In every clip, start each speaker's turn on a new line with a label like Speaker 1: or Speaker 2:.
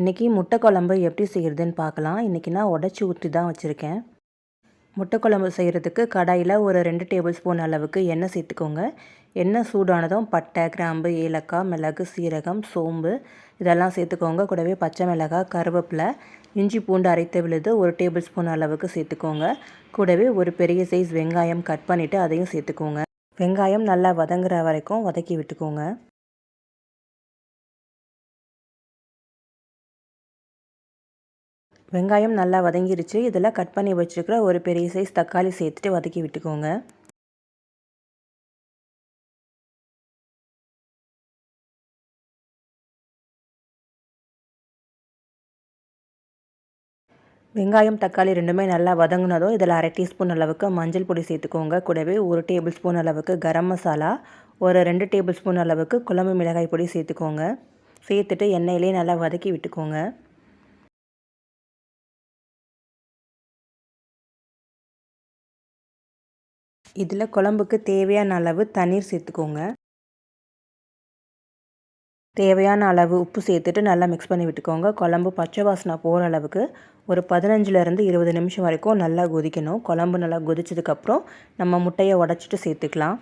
Speaker 1: இன்றைக்கி முட்டை குழம்பு எப்படி செய்கிறதுன்னு பார்க்கலாம். இன்றைக்கி நான் உடச்சி ஊற்றி தான் வச்சுருக்கேன். முட்டை குழம்பு செய்கிறதுக்கு கடாயில் ஒரு ரெண்டு டேபிள் ஸ்பூன் அளவுக்கு எண்ணெய் சேர்த்துக்கோங்க. எண்ணெய் சூடானதும் பட்டை கிராம்பு ஏலக்காய் மிளகு சீரகம் சோம்பு இதெல்லாம் சேர்த்துக்கோங்க. கூடவே பச்சை மிளகாய் கருவேப்பிலை இஞ்சி பூண்டு அரைத்த விழுது ஒரு டேபிள் ஸ்பூன் அளவுக்கு சேர்த்துக்கோங்க. கூடவே ஒரு பெரிய சைஸ் வெங்காயம் கட் பண்ணிவிட்டு அதையும் சேர்த்துக்கோங்க. வெங்காயம் நல்லா வதங்குற வரைக்கும் வதக்கி விட்டுக்கோங்க. வெங்காயம் நல்லா வதங்கிருச்சு. இதில் கட் பண்ணி வச்சுருக்கிற ஒரு பெரிய சைஸ் தக்காளி சேர்த்துட்டு வதக்கி விட்டுக்கோங்க. வெங்காயம் தக்காளி ரெண்டுமே நல்லா வதங்கினதும் இதில் அரை டீஸ்பூன் அளவுக்கு மஞ்சள் பொடி சேர்த்துக்கோங்க. கூடவே ஒரு டேபிள் ஸ்பூன் அளவுக்கு கரம் மசாலா ஒரு ரெண்டு டேபிள் ஸ்பூன் அளவுக்கு குழம்பு மிளகாய் பொடி சேர்த்துக்கோங்க. சேர்த்துட்டு எண்ணெயிலே நல்லா வதக்கி விட்டுக்கோங்க. இதில் குழம்புக்கு தேவையான அளவு தண்ணீர் சேர்த்துக்கோங்க. தேவையான அளவு உப்பு சேர்த்துட்டு நல்லா மிக்ஸ் பண்ணி விட்டுக்கோங்க. குழம்பு பச்சை வாசனை போகிற அளவுக்கு ஒரு பதினஞ்சுலேருந்து இருபது நிமிஷம் வரைக்கும் நல்லா கொதிக்கணும். குழம்பு நல்லா கொதிச்சதுக்கப்புறம் நம்ம முட்டையை உடச்சிட்டு சேர்த்துக்கலாம்.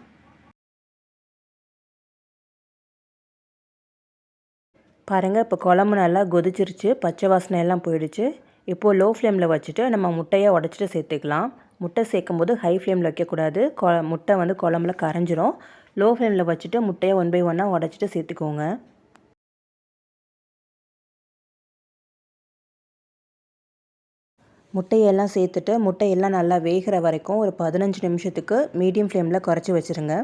Speaker 1: பாருங்கள் இப்போ குழம்பு நல்லா கொதிச்சிருச்சு. பச்சை வாசனை எல்லாம் போயிடுச்சு. இப்போது லோ ஃப்ளேமில் வச்சுட்டு நம்ம முட்டையை உடச்சிட்டு சேர்த்துக்கலாம். முட்டை சேர்க்கும் போது ஹை ஃப்ளேமில் வைக்கக்கூடாது. கொ முட்டை வந்து குழம்புல கரைஞ்சிரும். லோ ஃப்ளேமில் வச்சுட்டு முட்டையை ஒன் பை ஒன்னாக உடச்சிட்டு சேர்த்துக்கோங்க. முட்டையெல்லாம் சேர்த்துட்டு முட்டையெல்லாம் நல்லா வேகிற வரைக்கும் ஒரு பதினஞ்சு நிமிஷத்துக்கு மீடியம் ஃப்ளேமில் குறைச்சி வச்சுருங்க.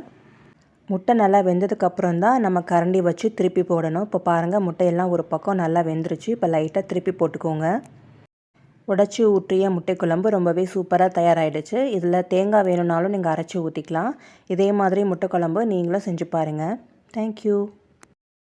Speaker 1: முட்டை நல்லா வெந்ததுக்கப்புறம் தான் நம்ம கரண்டி வச்சு திருப்பி போடணும். இப்போ பாருங்கள் முட்டையெல்லாம் ஒரு பக்கம் நல்லா வெந்துருச்சு. இப்போ லைட்டாக திருப்பி போட்டுக்கோங்க. உடச்சி ஊற்றிய முட்டை குழம்பு ரொம்பவே சூப்பராக தயாராகிடுச்சு இதில் தேங்காய் வேணும்னாலும் நீங்கள் அரைச்சி ஊற்றிக்கலாம் இதே மாதிரி முட்டை குழம்பு நீங்களும் செஞ்சு பாருங்கள் தேங்க்யூ